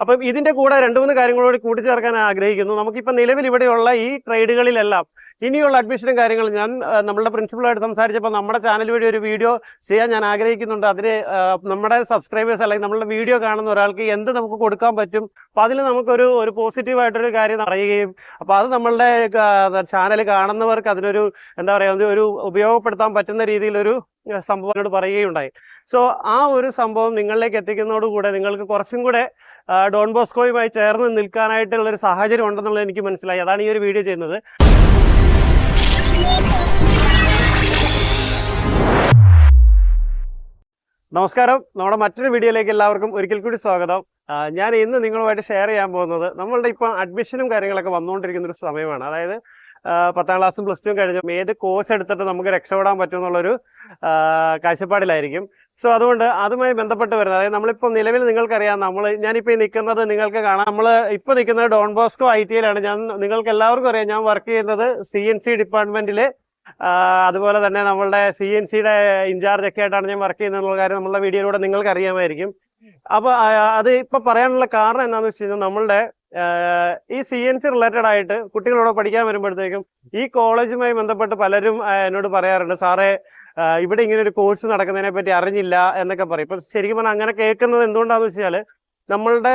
അപ്പം ഇതിന്റെ കൂടെ രണ്ടു മൂന്ന് കാര്യങ്ങളോട് കൂട്ടിച്ചേർക്കാൻ ആഗ്രഹിക്കുന്നു. നമുക്കിപ്പോൾ നിലവിൽ ഇവിടെയുള്ള ഈ ട്രേഡുകളിലെല്ലാം ഇനിയുള്ള അഡ്മിഷനും കാര്യങ്ങളും ഞാൻ നമ്മുടെ പ്രിൻസിപ്പളായിട്ട് സംസാരിച്ചപ്പോൾ നമ്മുടെ ചാനൽ വഴി ഒരു വീഡിയോ ചെയ്യാൻ ഞാൻ ആഗ്രഹിക്കുന്നുണ്ട്. അതിന് നമ്മുടെ സബ്സ്ക്രൈബേഴ്സ് അല്ലെങ്കിൽ നമ്മുടെ വീഡിയോ കാണുന്ന ഒരാൾക്ക് എന്ത് നമുക്ക് കൊടുക്കാൻ പറ്റും? അപ്പം അതിൽ നമുക്കൊരു ഒരു പോസിറ്റീവായിട്ടൊരു കാര്യം അറിയുകയും അപ്പോൾ അത് നമ്മളുടെ ചാനൽ കാണുന്നവർക്ക് അതിനൊരു എന്താ പറയുക ഒരു ഉപയോഗപ്പെടുത്താൻ പറ്റുന്ന രീതിയിലൊരു സംഭവം എന്നോട് പറയുകയുണ്ടായി. സോ ആ ഒരു സംഭവം നിങ്ങളിലേക്ക് എത്തിക്കുന്നതോടുകൂടെ നിങ്ങൾക്ക് കുറച്ചും കൂടെ ഡോൺ ബോസ്കോയുമായി ചേർന്ന് നിൽക്കാനായിട്ടുള്ള ഒരു സാഹചര്യം ഉണ്ടെന്നുള്ളത് എനിക്ക് മനസ്സിലായി. അതാണ് ഈ ഒരു വീഡിയോ ചെയ്യുന്നത്. നമസ്കാരം. നമ്മുടെ മറ്റൊരു വീഡിയോയിലേക്ക് എല്ലാവർക്കും ഒരിക്കൽ കൂടി സ്വാഗതം. ഞാൻ ഇന്ന് നിങ്ങളുമായിട്ട് ഷെയർ ചെയ്യാൻ പോകുന്നത് നമ്മളുടെ ഇപ്പം അഡ്മിഷനും കാര്യങ്ങളൊക്കെ വന്നുകൊണ്ടിരിക്കുന്ന ഒരു സമയമാണ്. അതായത് പത്താം ക്ലാസ്സും പ്ലസ് ടുവും കഴിഞ്ഞ ഏത് കോഴ്സ് എടുത്തിട്ട് നമുക്ക് രക്ഷപ്പെടാൻ പറ്റുമെന്നുള്ളൊരു കാഴ്ചപ്പാടിലായിരിക്കും. സോ അതുകൊണ്ട് അതുമായി ബന്ധപ്പെട്ട് വരുന്നത്. അതായത് നമ്മളിപ്പോൾ നിലവിൽ നിങ്ങൾക്കറിയാം നമ്മൾ ഞാനിപ്പോൾ ഈ നിൽക്കുന്നത് നിങ്ങൾക്ക് കാണാം. നമ്മൾ ഇപ്പോൾ നിൽക്കുന്നത് ഡോൺ ബോസ്കോ ഐ ടിയിലാണ് ഞാൻ നിങ്ങൾക്ക് എല്ലാവർക്കും അറിയാം ഞാൻ വർക്ക് ചെയ്യുന്നത് സി എൻ സി ഡിപ്പാർട്ട്മെന്റിൽ അതുപോലെ തന്നെ നമ്മളുടെ സി എൻ സിയുടെ ഇൻചാർജ് ഒക്കെ ആയിട്ടാണ് ഞാൻ വർക്ക് ചെയ്യുന്നത് എന്നുള്ള കാര്യം നമ്മളുടെ വീഡിയോയിലൂടെ നിങ്ങൾക്ക് അറിയാമായിരിക്കും അപ്പോൾ അത് ഇപ്പോൾ പറയാനുള്ള കാരണം എന്താണെന്ന് വെച്ച് കഴിഞ്ഞാൽ നമ്മളുടെ ഈ സി എൻ സി റിലേറ്റഡ് ആയിട്ട് കുട്ടികളോട് പഠിക്കാൻ വരുമ്പോഴത്തേക്കും ഈ കോളേജുമായി ബന്ധപ്പെട്ട് പലരും എന്നോട് പറയാറുണ്ട് സാറേ ഇവിടെ ഇങ്ങനെ ഒരു കോഴ്സ് നടക്കുന്നതിനെ പറ്റി അറിഞ്ഞില്ല എന്നൊക്കെ പറയും. ഇപ്പൊ ശരിക്കും പറഞ്ഞാൽ അങ്ങനെ കേൾക്കുന്നത് എന്തുകൊണ്ടാന്ന് വെച്ചാൽ നമ്മളുടെ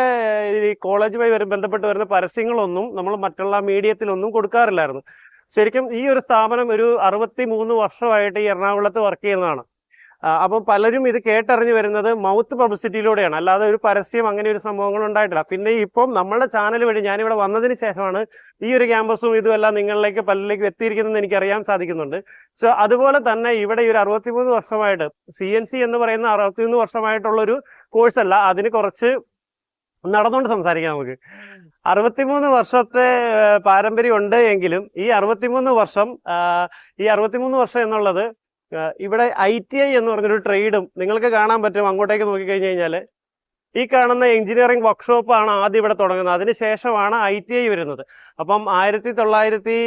ഈ കോളേജുമായി വരും ബന്ധപ്പെട്ട് വരുന്ന പരസ്യങ്ങളൊന്നും നമ്മൾ മറ്റുള്ള മീഡിയത്തിലൊന്നും കൊടുക്കാറില്ലായിരുന്നു. ശരിക്കും ഈ ഒരു സ്ഥാപനം ഒരു അറുപത്തി മൂന്ന് വർഷമായിട്ട് ഈ എറണാകുളത്ത് വർക്ക് ചെയ്യുന്നതാണ്. അപ്പം പലരും ഇത് കേട്ടറിഞ്ഞു വരുന്നത് മൗത്ത് പബ്ലിസിറ്റിയിലൂടെയാണ്. അല്ലാതെ ഒരു പരസ്യം അങ്ങനെ ഒരു സംഭവങ്ങൾ ഉണ്ടായിട്ടില്ല. പിന്നെ ഇപ്പം നമ്മളുടെ ചാനൽ വഴി ഞാനിവിടെ വന്നതിന് ശേഷമാണ് ഈ ഒരു ക്യാമ്പസും ഇതുമെല്ലാം നിങ്ങളിലേക്ക് പലരിലേക്ക് എത്തിയിരിക്കുന്നതെന്ന് എനിക്ക് അറിയാൻ സാധിക്കുന്നുണ്ട്. സോ അതുപോലെ തന്നെ ഇവിടെ ഈ ഒരു അറുപത്തിമൂന്ന് വർഷമായിട്ട് സി എൻ സി എന്ന് പറയുന്ന അറുപത്തിമൂന്ന് കോഴ്സ് അല്ല അതിന് കുറച്ച് നടന്നുകൊണ്ട് സംസാരിക്കാം നമുക്ക്. അറുപത്തിമൂന്ന് വർഷത്തെ പാരമ്പര്യം ഉണ്ട് എങ്കിലും ഈ അറുപത്തിമൂന്ന് വർഷം ഈ അറുപത്തിമൂന്ന് വർഷം എന്നുള്ളത് ഇവിടെ ഐ ടി ഐ എന്ന് പറഞ്ഞൊരു ട്രേഡും നിങ്ങൾക്ക് കാണാൻ പറ്റും അങ്ങോട്ടേക്ക് നോക്കിക്കഴിഞ്ഞ് കഴിഞ്ഞാൽ ഈ കാണുന്ന എഞ്ചിനീയറിംഗ് വർക്ക്ഷോപ്പ് ആണ് ആദ്യം ഇവിടെ തുടങ്ങുന്നത്. അതിനുശേഷമാണ് ഐ ടി ഐ വരുന്നത്. അപ്പം ആയിരത്തി തൊള്ളായിരത്തി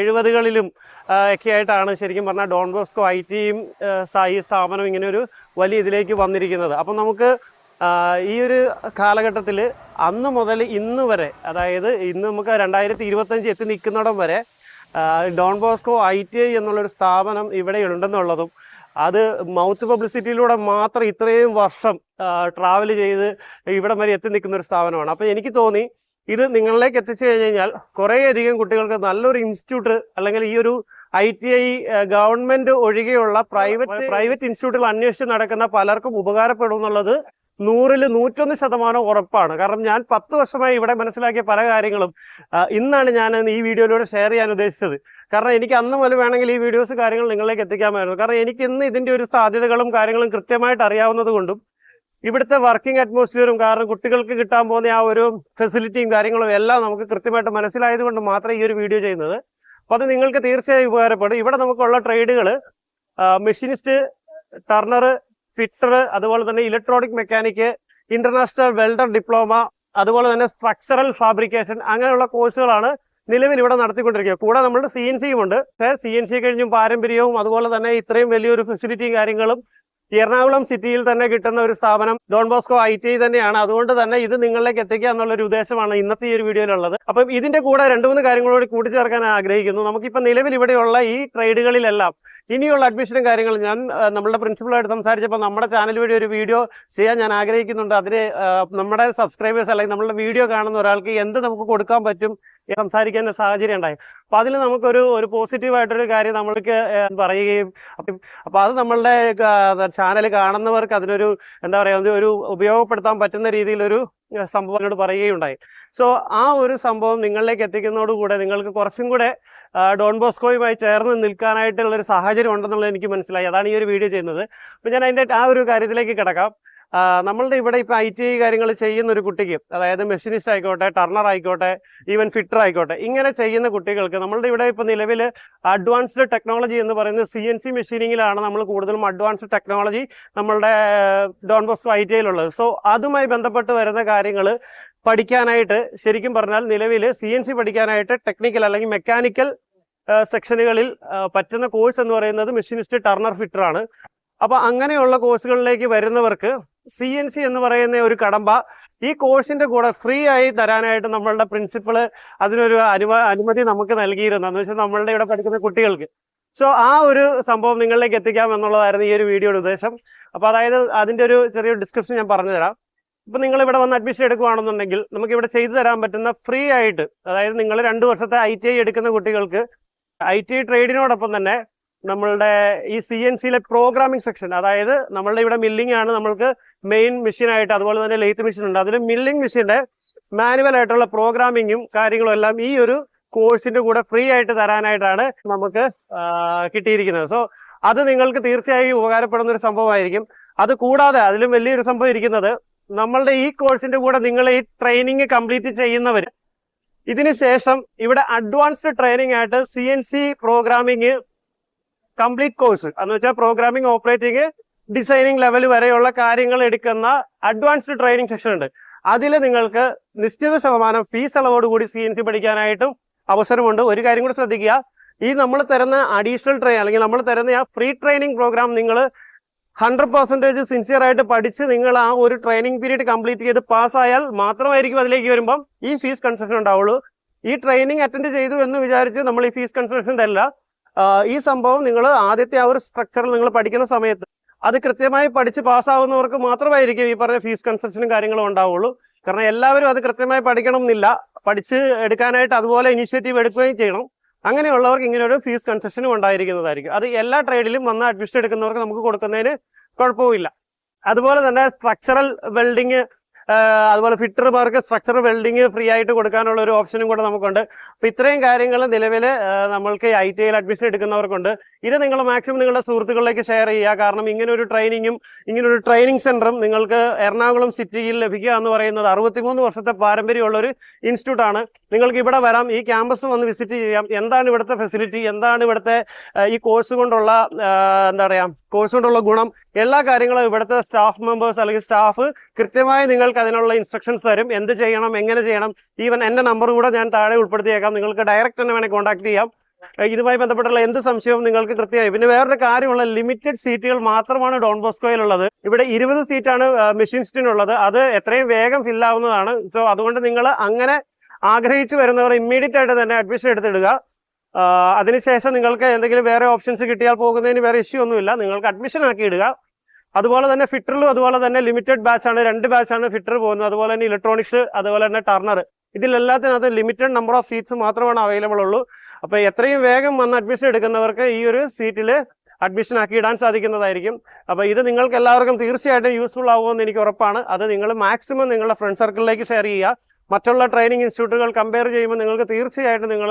എഴുപതുകളിലും ഒക്കെ ആയിട്ടാണ് ശരിക്കും പറഞ്ഞാൽ ഡോൺ ബോസ്കോ ഐ ടിയും ഈ സ്ഥാപനം ഇങ്ങനെ ഒരു വലിയ ഇതിലേക്ക് വന്നിരിക്കുന്നത്. അപ്പം നമുക്ക് ഈ ഒരു കാലഘട്ടത്തിൽ അന്ന് മുതൽ ഇന്ന് വരെ അതായത് ഇന്ന് നമുക്ക് രണ്ടായിരത്തി ഇരുപത്തഞ്ച് എത്തി നിൽക്കുന്നിടം വരെ Don Bosco I T I എന്നുള്ളൊരു സ്ഥാപനം ഇവിടെ ഉണ്ടെന്നുള്ളതും അത് മൗത്ത് പബ്ലിസിറ്റിയിലൂടെ മാത്രം ഇത്രയും വർഷം ട്രാവൽ ചെയ്ത് ഇവിടം വരെ എത്തി നിൽക്കുന്ന ഒരു സ്ഥാപനമാണ്. അപ്പോൾ എനിക്ക് തോന്നി ഇത് നിങ്ങളിലേക്ക് എത്തിച്ചു കഴിഞ്ഞ് കഴിഞ്ഞാൽ കുറേയധികം കുട്ടികൾക്ക് നല്ലൊരു ഇൻസ്റ്റിറ്റ്യൂട്ട് അല്ലെങ്കിൽ ഈ ഒരു ഐ ടി ഐ ഗവൺമെന്റ് ഒഴികെയുള്ള പ്രൈവറ്റ് പ്രൈവറ്റ് ഇൻസ്റ്റിറ്റ്യൂട്ടുകൾ അന്വേഷിച്ച് നടക്കുന്ന പലർക്കും ഉപകാരപ്പെടും എന്നുള്ളത് നൂറിൽ നൂറ്റൊന്ന് ശതമാനം ഉറപ്പാണ്. കാരണം ഞാൻ പത്ത് വർഷമായി ഇവിടെ മനസ്സിലാക്കിയ പല കാര്യങ്ങളും ഇന്നാണ് ഞാൻ ഈ വീഡിയോയിലൂടെ ഷെയർ ചെയ്യാൻ ഉദ്ദേശിച്ചത്. കാരണം എനിക്ക് അന്ന് മുതൽ വേണമെങ്കിൽ ഈ വീഡിയോസ് കാര്യങ്ങൾ നിങ്ങളിലേക്ക് എത്തിക്കാമായിരുന്നു. കാരണം എനിക്ക് ഇന്ന് ഇതിന്റെ ഒരു സാധ്യതകളും കാര്യങ്ങളും കൃത്യമായിട്ട് അറിയാവുന്നത് കൊണ്ടും ഇവിടുത്തെ വർക്കിംഗ് അറ്റ്മോസ്ഫിയറും കാരണം കുട്ടികൾക്ക് കിട്ടാൻ പോകുന്ന ആ ഒരു ഫെസിലിറ്റിയും കാര്യങ്ങളും എല്ലാം നമുക്ക് കൃത്യമായിട്ട് മനസ്സിലായത് കൊണ്ട് മാത്രമേ ഈ ഒരു വീഡിയോ ചെയ്യുന്നത്. അപ്പോൾ അത് നിങ്ങൾക്ക് തീർച്ചയായും ഉപകാരപ്പെടും. ഇവിടെ നമുക്കുള്ള ട്രേഡുകൾ മെഷീനിസ്റ്റ് ടർണർ ഫിറ്റർ അതുപോലെ തന്നെ electronic mechanic international welder diploma അതുപോലെ തന്നെ സ്ട്രക്ചറൽ ഫാബ്രിക്കേഷൻ അങ്ങനെയുള്ള കോഴ്സുകളാണ് നിലവിൽ ഇവിടെ നടത്തിക്കൊണ്ടിരിക്കുക കൂടെ നമ്മുടെ സി എൻ സിയും ഉണ്ട്. സി എൻ സി കഴിഞ്ഞും പാരമ്പര്യവും അതുപോലെ തന്നെ ഇത്രയും വലിയൊരു ഫെസിലിറ്റിയും കാര്യങ്ങളും എറണാകുളം സിറ്റിയിൽ തന്നെ കിട്ടുന്ന ഒരു സ്ഥാപനം Don Bosco I T I തന്നെയാണ്. അതുകൊണ്ട് തന്നെ ഇത് നിങ്ങളിലേക്ക് എത്തിക്കുക എന്നുള്ള ഒരു ഉദ്ദേശമാണ് ഇന്നത്തെ ഈ ഒരു വീഡിയോയിലുള്ളത്. അപ്പം ഇതിന്റെ കൂടെ രണ്ട് മൂന്ന് കാര്യങ്ങളോട് കൂട്ടിച്ചേർക്കാൻ ആഗ്രഹിക്കുന്നു. നമുക്കിപ്പോൾ നിലവിൽ ഇവിടെയുള്ള ഈ ട്രേഡുകളിലെല്ലാം ഇനിയുള്ള അഡ്മിഷനും കാര്യങ്ങളും ഞാൻ നമ്മുടെ പ്രിൻസിപ്പളായിട്ട് സംസാരിച്ചപ്പോൾ നമ്മുടെ ചാനൽ വഴി ഒരു വീഡിയോ ചെയ്യാൻ ഞാൻ ആഗ്രഹിക്കുന്നുണ്ട്. അതിന് നമ്മുടെ സബ്സ്ക്രൈബേഴ്സ് അല്ലെങ്കിൽ നമ്മളുടെ വീഡിയോ കാണുന്ന ഒരാൾക്ക് എന്ത് നമുക്ക് കൊടുക്കാൻ പറ്റും ഒരു സാഹചര്യം ഉണ്ടായി. അപ്പോൾ അതിൽ നമുക്കൊരു ഒരു പോസിറ്റീവായിട്ടൊരു കാര്യം നമ്മൾക്ക് പറയുകയും അപ്പം അപ്പോൾ അത് നമ്മളുടെ ചാനൽ കാണുന്നവർക്ക് അതിനൊരു എന്താ പറയുക ഒരു ഉപയോഗപ്പെടുത്താൻ പറ്റുന്ന രീതിയിലൊരു സംഭവം എന്നോട് പറയുകയുണ്ടായി. സോ ആ ഒരു സംഭവം നിങ്ങളിലേക്ക് എത്തിക്കുന്നതോടുകൂടെ നിങ്ങൾക്ക് കുറച്ചും കൂടെ ഡോൺ ബോസ്കോയുമായി ചേർന്ന് നിൽക്കാനായിട്ടുള്ള ഒരു സാഹചര്യം ഉണ്ടെന്നുള്ളത് എനിക്ക് മനസ്സിലായി. അതാണ് ഈ ഒരു വീഡിയോ ചെയ്യുന്നത്. അപ്പോൾ ഞാൻ അതിന്റെ ആ ഒരു കാര്യത്തിലേക്ക് കിടക്കാം. നമ്മളുടെ ഇവിടെ ഇപ്പോൾ ഐ ടി ഐ കാര്യങ്ങൾ ചെയ്യുന്ന ഒരു കുട്ടിക്ക് അതായത് മെഷീനിസ്റ്റ് ആയിക്കോട്ടെ ടർണർ ആയിക്കോട്ടെ ഈവൻ ഫിറ്റർ ആയിക്കോട്ടെ ഇങ്ങനെ ചെയ്യുന്ന കുട്ടികൾക്ക് നമ്മളുടെ ഇവിടെ ഇപ്പോൾ നിലവിൽ അഡ്വാൻസ്ഡ് ടെക്നോളജി എന്ന് പറയുന്നത് സി എൻ സി മെഷീനിങ്ങിലാണ് നമ്മൾ കൂടുതലും അഡ്വാൻസ്ഡ് ടെക്നോളജി നമ്മളുടെ ഡോൺ ബോസ്കോ ഐ ടി ഐയിലുള്ളത് സോ അതുമായി ബന്ധപ്പെട്ട് വരുന്ന കാര്യങ്ങൾ പഠിക്കാനായിട്ട് ശരിക്കും പറഞ്ഞാൽ നിലവിൽ സി എൻ സി പഠിക്കാനായിട്ട് ടെക്നിക്കൽ അല്ലെങ്കിൽ മെക്കാനിക്കൽ സെക്ഷനുകളിൽ പറ്റുന്ന കോഴ്സ് എന്ന് പറയുന്നത് മെഷീനിസ്റ്റ് ടർണർ ഫിറ്റർ ആണ് അപ്പൊ അങ്ങനെയുള്ള കോഴ്സുകളിലേക്ക് വരുന്നവർക്ക് സി എൻ സി എന്ന് പറയുന്ന ഒരു കടമ്പ ഈ കോഴ്സിന്റെ കൂടെ ഫ്രീ ആയി തരാനായിട്ട് നമ്മളുടെ പ്രിൻസിപ്പൾ അതിനൊരു അനുമ അനുമതി നമുക്ക് നൽകിയിരുന്നു എന്ന് വെച്ചാൽ നമ്മളുടെ ഇവിടെ പഠിക്കുന്ന കുട്ടികൾക്ക്. സോ ആ ഒരു സംഭവം നിങ്ങളിലേക്ക് എത്തിക്കാം എന്നുള്ളതായിരുന്നു ഈ ഒരു വീഡിയോയുടെ ഉദ്ദേശം. അപ്പോൾ അതായത് അതിന്റെ ഒരു ചെറിയ ഡിസ്ക്രിപ്ഷൻ ഞാൻ പറഞ്ഞുതരാം. ഇപ്പൊ നിങ്ങൾ ഇവിടെ വന്ന് അഡ്മിഷൻ എടുക്കുകയാണെന്നുണ്ടെങ്കിൽ നമുക്ക് ഇവിടെ ചെയ്തു തരാൻ പറ്റുന്ന ഫ്രീ ആയിട്ട് അതായത് നിങ്ങൾ രണ്ട് വർഷത്തെ ഐ ടി ഐ എടുക്കുന്ന കുട്ടികൾക്ക് ഐ ടി ട്രേഡിനോടൊപ്പം തന്നെ നമ്മളുടെ ഈ സി എൻ സിയിലെ പ്രോഗ്രാമിംഗ് സെക്ഷൻ അതായത് നമ്മളുടെ ഇവിടെ മില്ലിംഗ് ആണ് നമ്മൾക്ക് മെയിൻ മെഷീൻ ആയിട്ട് അതുപോലെ തന്നെ ലെയ്ത്ത് മെഷീൻ ഉണ്ട്. അതിൽ മില്ലിംഗ് മെഷീന്റെ മാനുവൽ ആയിട്ടുള്ള പ്രോഗ്രാമിങ്ങും കാര്യങ്ങളും എല്ലാം ഈ ഒരു കോഴ്സിന്റെ കൂടെ ഫ്രീ ആയിട്ട് തരാനായിട്ടാണ് നമുക്ക് കിട്ടിയിരിക്കുന്നത്. സോ അത് നിങ്ങൾക്ക് തീർച്ചയായും ഉപകാരപ്പെടുന്ന ഒരു സംഭവമായിരിക്കും. അത് കൂടാതെ അതിലും വലിയൊരു സംഭവം ഇരിക്കുന്നത് നമ്മളുടെ ഈ കോഴ്സിന്റെ കൂടെ നിങ്ങൾ ഈ ട്രെയിനിങ് കംപ്ലീറ്റ് ചെയ്യുന്നവർ ഇതിന് ശേഷം ഇവിടെ അഡ്വാൻസ്ഡ് ട്രെയിനിങ് ആയിട്ട് C N C programming complete course എന്ന് വെച്ചാൽ പ്രോഗ്രാമിംഗ് ഓപ്പറേറ്റിംഗ് ഡിസൈനിങ് ലെവൽ വരെയുള്ള കാര്യങ്ങൾ എടുക്കുന്ന അഡ്വാൻസ്ഡ് ട്രെയിനിങ് സെക്ഷൻ ഉണ്ട്. അതിൽ നിങ്ങൾക്ക് നിശ്ചിത ശതമാനം ഫീസ് അളവോടുകൂടി സി എൻ സി പഠിക്കാനായിട്ടും അവസരമുണ്ട്. ഒരു കാര്യം കൂടി ശ്രദ്ധിക്കുക. ഈ നമ്മൾ തരുന്ന അഡീഷണൽ ട്രെയിൻ അല്ലെങ്കിൽ നമ്മൾ തരുന്ന ആ ഫ്രീ ട്രെയിനിങ് പ്രോഗ്രാം നിങ്ങൾ ഹൺഡ്രഡ് പെർസെന്റേജ് സിൻസിയർ ആയിട്ട് പഠിച്ച് നിങ്ങൾ ആ ഒരു ട്രെയിനിങ് പീരീഡ് കംപ്ലീറ്റ് ചെയ്ത് പാസ്സായാൽ മാത്രമായിരിക്കും അതിലേക്ക് വരുമ്പം ഈ ഫീസ് കൺസെഷൻ ഉണ്ടാവുള്ളൂ. ഈ ട്രെയിനിങ് അറ്റൻഡ് ചെയ്തു എന്ന് വിചാരിച്ച് നമ്മൾ ഈ ഫീസ് കൺസെഷൻ തരില്ല ഈ സംഭവം നിങ്ങൾ ആദ്യത്തെ ആ ഒരു സ്ട്രക്ചറിൽ നിങ്ങൾ പഠിക്കുന്ന സമയത്ത് അത് കൃത്യമായി പഠിച്ച് പാസ്സാവുന്നവർക്ക് മാത്രമായിരിക്കും ഈ പറഞ്ഞ ഫീസ് കൺസെഷനും കാര്യങ്ങളും ഉണ്ടാവുള്ളൂ. കാരണം എല്ലാവരും അത് കൃത്യമായി പഠിക്കണം എന്നില്ല പഠിച്ച് എടുക്കാനായിട്ട് അതുപോലെ ഇനിഷ്യേറ്റീവ് എടുക്കുകയും ചെയ്യണം. അങ്ങനെയുള്ളവർക്ക് ഇങ്ങനെ ഒരു ഫീസ് കൺസെഷനും ഉണ്ടായിരിക്കുന്നതായിരിക്കും. അത് എല്ലാ ട്രേഡിലും വന്ന് അഡ്മിഷൻ എടുക്കുന്നവർക്ക് നമുക്ക് കൊടുക്കുന്നതിന് കുഴപ്പമില്ല അതുപോലെ തന്നെ സ്ട്രക്ചറൽ വെൽഡിങ് അതുപോലെ ഫിറ്റർ ഫിറ്റർമാർക്ക് സ്ട്രക്ചർ വെൽഡിങ് ഫ്രീ ആയിട്ട് കൊടുക്കാനുള്ള ഒരു ഓപ്ഷനും കൂടെ നമുക്കുണ്ട്. അപ്പൊ ഇത്രയും കാര്യങ്ങൾ നിലവിൽ നമ്മൾക്ക് ഐ ടി ഐയിൽ അഡ്മിഷൻ എടുക്കുന്നവർക്കുണ്ട്. ഇത് നിങ്ങൾ മാക്സിമം നിങ്ങളുടെ സുഹൃത്തുക്കളിലേക്ക് ഷെയർ ചെയ്യുക. കാരണം ഇങ്ങനെ ഒരു ട്രെയിനിങ്ങും ഇങ്ങനെ ഒരു ട്രെയിനിങ് സെന്ററും നിങ്ങൾക്ക് എറണാകുളം സിറ്റിയിൽ ലഭിക്കുക എന്ന് പറയുന്നത് അറുപത്തിമൂന്ന് വർഷത്തെ പാരമ്പര്യമുള്ള ഒരു ഇൻസ്റ്റിറ്റ്യൂട്ട് ആണ്. നിങ്ങൾക്ക് ഇവിടെ വരാം ഈ ക്യാമ്പസ് വന്ന് വിസിറ്റ് ചെയ്യാം. എന്താണ് ഇവിടുത്തെ ഫെസിലിറ്റി എന്താണ് ഇവിടുത്തെ ഈ കോഴ്സ് കൊണ്ടുള്ള എന്താ പറയാ കോഴ്സ് കൊണ്ടുള്ള ഗുണം? എല്ലാ കാര്യങ്ങളും ഇവിടുത്തെ സ്റ്റാഫ് മെമ്പേഴ്സ് അല്ലെങ്കിൽ സ്റ്റാഫ് കൃത്യമായി നിങ്ങൾക്ക് അതിനുള്ള ഇൻസ്ട്രക്ഷൻസ് തരും. എന്ത് ചെയ്യണം എങ്ങനെ ചെയ്യണം? ഈവൻ എന്റെ നമ്പർ കൂടെ ഞാൻ താഴെ ഉൾപ്പെടുത്തിയേക്കാം. നിങ്ങൾക്ക് ഡയറക്റ്റ് തന്നെ വേണേൽ കോൺടാക്ട് ചെയ്യാം. ഇതുമായി ബന്ധപ്പെട്ടുള്ള എന്ത് സംശയവും നിങ്ങൾക്ക് കൃത്യമായി. പിന്നെ വേറൊരു കാര്യമുള്ള ലിമിറ്റഡ് സീറ്റുകൾ മാത്രമാണ് ഡോൺ ബോസ്കോയിലുള്ളത് ഇവിടെ ഇരുപത് സീറ്റാണ് മെഷീൻ സ്റ്റിനുള്ളത് അത് എത്രയും വേഗം ഫില്ലാവുന്നതാണ് സോ അതുകൊണ്ട് നിങ്ങൾ അങ്ങനെ ആഗ്രഹിച്ചു വരുന്നവർ ഇമ്മീഡിയറ്റ് ആയിട്ട് തന്നെ അഡ്മിഷൻ എടുത്തിടുക. അതിനുശേഷം നിങ്ങൾക്ക് എന്തെങ്കിലും വേറെ ഓപ്ഷൻസ് കിട്ടിയാൽ പോകുന്നതിന് വേറെ ഇഷ്യൂ ഒന്നുമില്ല. നിങ്ങൾക്ക് അഡ്മിഷൻ ആക്കി ഇടുക. അതുപോലെ തന്നെ ഫിറ്ററിലും അതുപോലെ തന്നെ ലിമിറ്റഡ് ബാച്ച് ആണ്. രണ്ട് ബാച്ച് ആണ് ഫിറ്റർ പോകുന്നത്. അതുപോലെ തന്നെ ഇലക്ട്രോണിക്സ് അതുപോലെ തന്നെ ടർണർ ഇതിലെല്ലാത്തിനകത്ത് ലിമിറ്റഡ് നമ്പർ ഓഫ് സീറ്റ്സ് മാത്രമാണ് അവൈലബിൾ ഉള്ളൂ. അപ്പൊ എത്രയും വേഗം വന്ന് അഡ്മിഷൻ എടുക്കുന്നവർക്ക് ഈ ഒരു സീറ്റിൽ അഡ്മിഷൻ ആക്കി ഇടാൻ സാധിക്കുന്നതായിരിക്കും. അപ്പൊ ഇത് നിങ്ങൾക്ക് എല്ലാവർക്കും തീർച്ചയായിട്ടും യൂസ്ഫുൾ ആവുമെന്ന് എനിക്ക് ഉറപ്പാണ്. അത് നിങ്ങൾ മാക്സിമം നിങ്ങളുടെ ഫ്രണ്ട് സർക്കിളിലേക്ക് ഷെയർ ചെയ്യുക. മറ്റുള്ള ട്രെയിനിങ് ഇൻസ്റ്റിറ്റ്യൂട്ടുകൾ കമ്പയർ ചെയ്യുമ്പോൾ നിങ്ങൾക്ക് തീർച്ചയായിട്ടും നിങ്ങൾ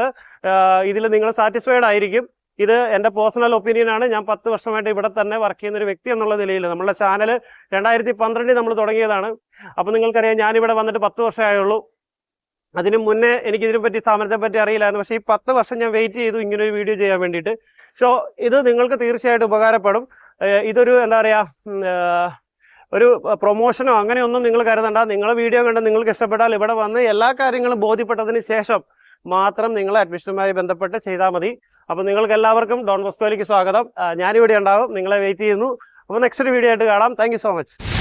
ഇതിൽ നിങ്ങൾ സാറ്റിസ്ഫൈഡ് ആയിരിക്കും. ഇത് എന്റെ പേഴ്സണൽ ഒപ്പീനിയൻ ആണ്. ഞാൻ പത്ത് വർഷമായിട്ട് ഇവിടെ തന്നെ വർക്ക് ചെയ്യുന്ന ഒരു വ്യക്തി എന്നുള്ള നിലയിൽ നമ്മുടെ ചാനൽ രണ്ടായിരത്തി പന്ത്രണ്ടിൽ നമ്മൾ തുടങ്ങിയതാണ്. അപ്പോൾ നിങ്ങൾക്കറിയാം ഞാനിവിടെ വന്നിട്ട് പത്ത് വർഷമായുള്ളൂ അതിനു മുന്നേ എനിക്ക് ഇതിനെ പറ്റി സ്ഥാപനത്തെ പറ്റി അറിയില്ലായിരുന്നു. പക്ഷേ ഈ പത്ത് വർഷം ഞാൻ വെയിറ്റ് ചെയ്തു ഇങ്ങനെ ഒരു വീഡിയോ ചെയ്യാൻ വേണ്ടിയിട്ട്. സോ ഇത് നിങ്ങൾക്ക് തീർച്ചയായിട്ടും ഉപകാരപ്പെടും. ഇതൊരു എന്താ പറയുക ഒരു പ്രൊമോഷനോ അങ്ങനെയൊന്നും നിങ്ങൾ കരുതണ്ട. നിങ്ങളെ വീഡിയോ കണ്ട് നിങ്ങൾക്ക് ഇഷ്ടപ്പെട്ടാൽ ഇവിടെ വന്ന് എല്ലാ കാര്യങ്ങളും ബോധ്യപ്പെട്ടതിന് ശേഷം മാത്രം നിങ്ങളെ അഡ്മിഷനുമായി ബന്ധപ്പെട്ട് ചെയ്താൽ മതി. അപ്പോൾ നിങ്ങൾക്ക് എല്ലാവർക്കും ഡോൺ ബോസ്കോയിലേക്ക് സ്വാഗതം. ഞാനിവിടെ ഉണ്ടാവും. നിങ്ങളെ വെയിറ്റ് ചെയ്യുന്നു. അപ്പോൾ നെക്സ്റ്റ് വീഡിയോ ആയിട്ട് കാണാം. Thank so much